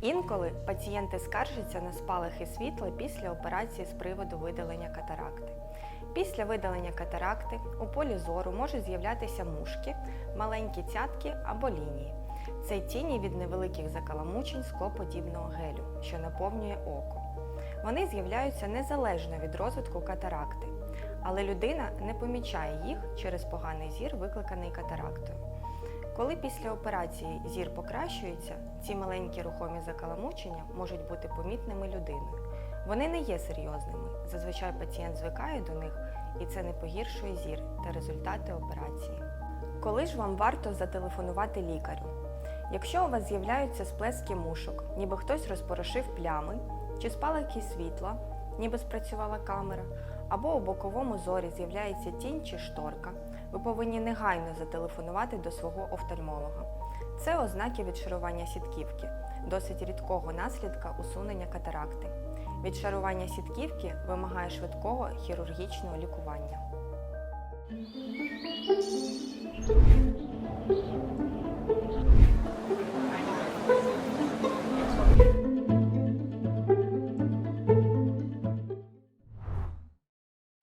Інколи пацієнти скаржаться на спалахи світла після операції з приводу видалення катаракти. Після видалення катаракти у полі зору можуть з'являтися мушки, маленькі цятки або лінії. Це тіні від невеликих закаламучень склоподібного гелю, що наповнює око. Вони з'являються незалежно від розвитку катаракти, але людина не помічає їх через поганий зір, викликаний катарактою. Коли після операції зір покращується, ці маленькі рухомі закаламучення можуть бути помітними людиною. Вони не є серйозними. Зазвичай пацієнт звикає до них, і це не погіршує зір та результати операції. Коли ж вам варто зателефонувати лікарю? Якщо у вас з'являються сплески мушок, ніби хтось розпорошив плями, чи спалахи світла, ніби спрацювала камера, або у боковому зорі з'являється тінь чи шторка, ви повинні негайно зателефонувати до свого офтальмолога. Це ознаки відшарування сітківки, досить рідкого наслідка усунення катаракти. Відшарування сітківки вимагає швидкого хірургічного лікування.